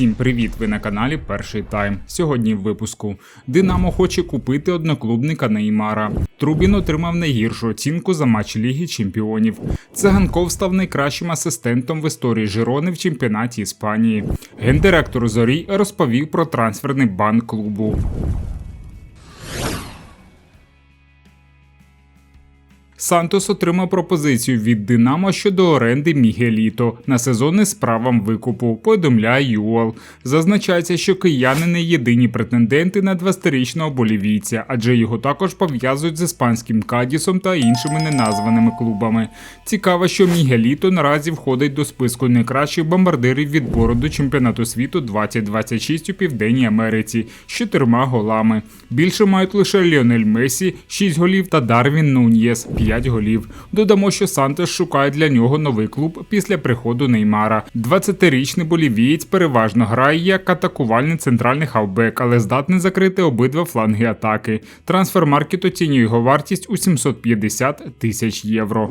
Всім привіт! Ви на каналі Перший Тайм. Сьогодні в випуску Динамо хоче купити одноклубника Неймара. Трубін отримав найгіршу оцінку за матч Ліги Чемпіонів. Циганков став найкращим асистентом в історії Жирони в чемпіонаті Іспанії. Гендиректор Зорій розповів про трансферний бан клубу. Сантос отримав пропозицію від Динамо щодо оренди Мігеліто на сезони з правом викупу. Повідомляє ЮОЛ. Зазначається, що кияни не єдині претенденти на 20-річного болівійця, адже його також пов'язують з іспанським Кадісом та іншими неназваними клубами. Цікаво, що Мігеліто наразі входить до списку найкращих бомбардирів відбору до чемпіонату світу 2026 у Південній Америці з чотирма голами. Більше мають лише Ліонель Месі, 6 голів та Дарвін Нуньєс 5 голів. Додамо, що Сантес шукає для нього новий клуб після приходу Неймара. 20-річний болівієць переважно грає як атакувальний центральний хавбек, але здатний закрити обидва фланги атаки. Трансфермаркет оцінює його вартість у 750 тисяч євро.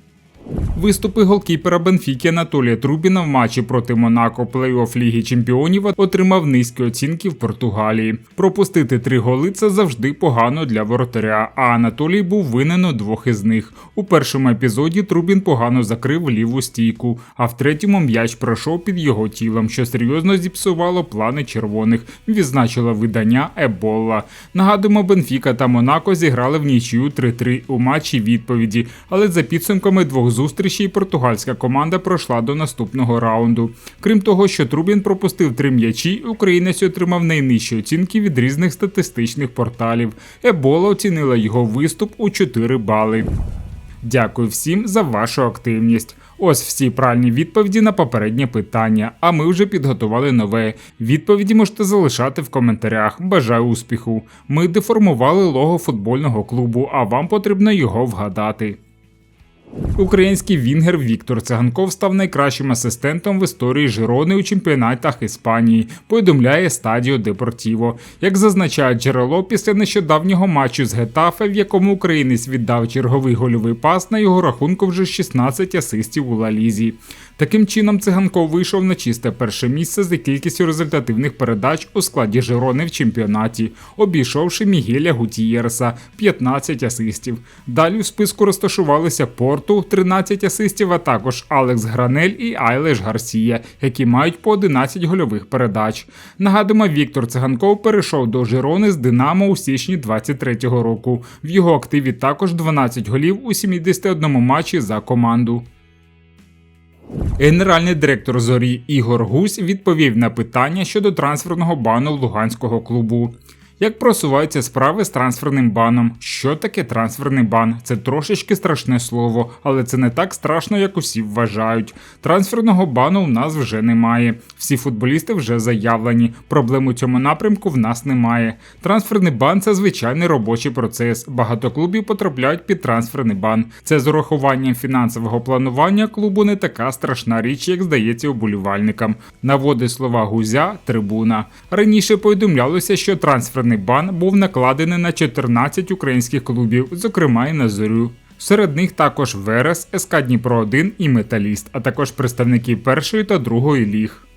Виступи голкіпера Бенфіки Анатолія Трубіна в матчі проти Монако плей-офф Ліги Чемпіонів отримав низькі оцінки в Португалії. Пропустити три голи це завжди погано для воротаря. А Анатолій був винен у двох із них. У першому епізоді Трубін погано закрив ліву стійку, а в третьому м'яч пройшов під його тілом, що серйозно зіпсувало плани червоних. Відзначило видання Ебола. Нагадуємо, Бенфіка та Монако зіграли в нічию 3-3 у матчі відповіді, але за підсумками двох зустрічей португальська команда пройшла до наступного раунду. Крім того, що Трубін пропустив три м'ячі, українець отримав найнижчі оцінки від різних статистичних порталів. Ебола оцінила його виступ у 4 бали. Дякую всім за вашу активність. Ось всі правильні відповіді на попереднє питання. А ми вже підготували нове. Відповіді можете залишати в коментарях. Бажаю успіху. Ми деформували лого футбольного клубу, а вам потрібно його вгадати. Український вінгер Віктор Циганков став найкращим асистентом в історії Жирони у чемпіонатах Іспанії. Повідомляє Стадіо Депортіво. Як зазначає джерело, після нещодавнього матчу з Гетафе, в якому українець віддав черговий гольовий пас, на його рахунку вже 16 асистів у Лалізі. Таким чином, циганков вийшов на чисте перше місце за кількістю результативних передач у складі Жирони в чемпіонаті, обійшовши Мігеля Гутієрса 15 асистів. Далі у списку розташувалися Порту 13 асистів, а також Алекс Гранель і Айлеш Гарсія, які мають по 11 гольових передач. Нагадуємо, Віктор Циганков перейшов до Жирони з Динамо у січні 23-го року. В його активі також 12 голів у 71 матчі за команду. Генеральний директор зорі Ігор Гусь відповів на питання щодо трансферного бану луганського клубу. Як просуваються справи з трансферним баном? Що таке трансферний бан? Це трошечки страшне слово, але це не так страшно, як усі вважають. Трансферного бану у нас вже немає. Всі футболісти вже заявлені. Проблем у цьому напрямку в нас немає. Трансферний бан це звичайний робочий процес. Багато клубів потрапляють під трансферний бан. Це з урахуванням фінансового планування клубу не така страшна річ, як здається уболівальникам. Наводить слова гузя, трибуна. Раніше повідомлялося, що трансферний бан був накладений на 14 українських клубів, зокрема і на зорю. Серед них також Верес, СК Дніпро 1 і Металіст, а також представники першої та другої ліг.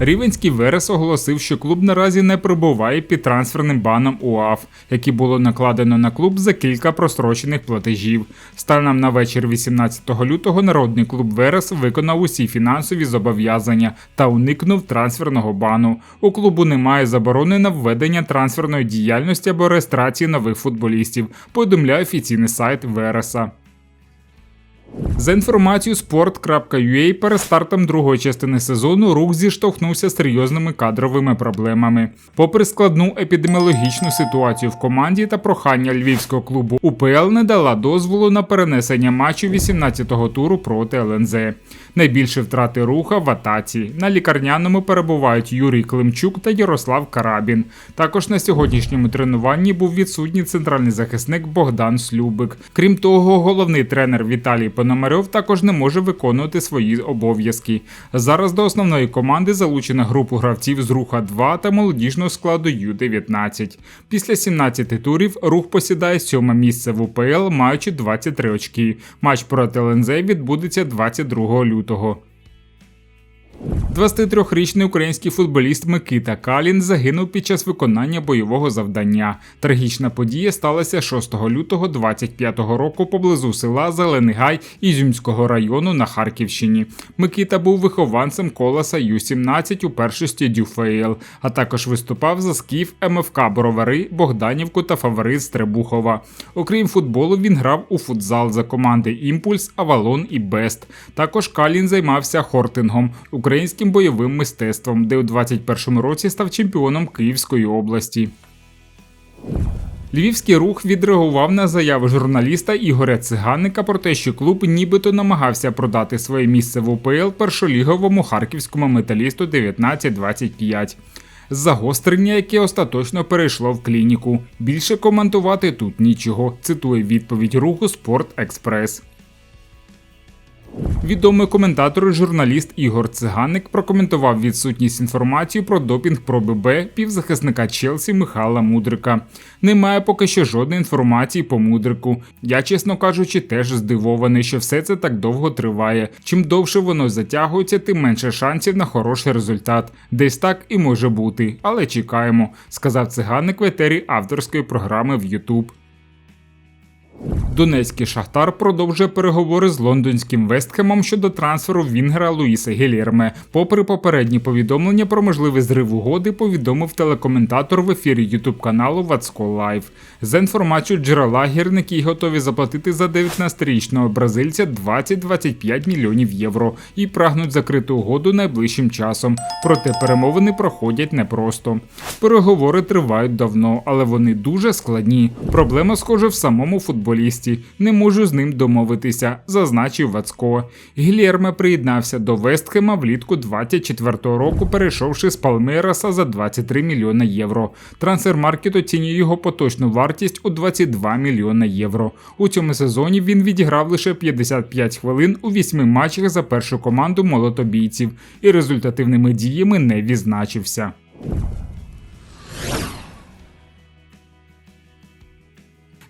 Рівенський Верес оголосив, що клуб наразі не перебуває під трансферним баном УАФ, який було накладено на клуб за кілька прострочених платежів. Станом на вечір 18 лютого народний клуб Верес виконав усі фінансові зобов'язання та уникнув трансферного бану. У клубу немає заборони на введення трансферної діяльності або реєстрації нових футболістів. Повідомляє офіційний сайт Вереса. За інформацією sport.ua, перед стартом другої частини сезону рух зіштовхнувся з серйозними кадровими проблемами. Попри складну епідеміологічну ситуацію в команді та прохання львівського клубу УПЛ не дала дозволу на перенесення матчу 18-го туру проти ЛНЗ. Найбільше втрати руха в атаці. На лікарняному перебувають Юрій Климчук та Ярослав Карабін. Також на сьогоднішньому тренуванні був відсутній центральний захисник Богдан Слюбик. Крім того, головний тренер Віталій Пономарьов також не може виконувати свої обов'язки. Зараз до основної команди залучена група гравців з руха 2 та молодіжного складу Ю-19. Після 17 турів рух посідає сьоме місце в УПЛ, маючи 23 очки. Матч проти ЛНЗ відбудеться 22 лютого. 23-річний український футболіст Микита Калін загинув під час виконання бойового завдання. Трагічна подія сталася 6 лютого 25-го року поблизу села Зелений Гай Ізюмського району на Харківщині. Микита був вихованцем колеса Ю-17 у першості Дюфейл, а також виступав за скіф МФК Бровари, Богданівку та Фаворит Стребухова. Окрім футболу, він грав у футзал за команди Імпульс, Авалон і Бест. Також Калін займався хортингом українським бойовим мистецтвом, де у 21-му році став чемпіоном Київської області. Львівський рух відреагував на заяву журналіста Ігоря Циганника про те, що клуб нібито намагався продати своє місце в УПЛ першоліговому харківському металісту 1925. Загострення, яке остаточно перейшло в клініку. Більше коментувати тут нічого. Цитує відповідь руху Спорт Експрес. Відомий коментатор і журналіст Ігор Циганик прокоментував відсутність інформації про допінг проби Б півзахисника Челсі Михайла Мудрика. Немає поки що жодної інформації по мудрику. Я, чесно кажучи, теж здивований, що все це так довго триває. Чим довше воно затягується, тим менше шансів на хороший результат. Десь так і може бути, але чекаємо, сказав циганик в етері авторської програми в YouTube. Донецький Шахтар продовжує переговори з лондонським Вестхемом щодо трансферу Вінгера Луїса Гілєрме. Попри попередні повідомлення про можливий зрив угоди, повідомив телекоментатор в ефірі Ютуб каналу Вацко Лайв. За інформацією джерела гірники готові заплатити за 19-річного бразильця 20-25 мільйонів євро і прагнуть закрити угоду найближчим часом. Проте перемовини проходять непросто. Переговори тривають давно, але вони дуже складні. Проблема схоже в самому футболісті. Не можу з ним домовитися, зазначив Вацко. Гільєрме приєднався до Вестхема влітку 24-го року, перейшовши з Палмераса за 23 мільйони євро. Трансфермаркет оцінює його поточну вартість у 22 мільйони євро. У цьому сезоні він відіграв лише 55 хвилин у вісьми матчах за першу команду молотобійців і результативними діями не відзначився.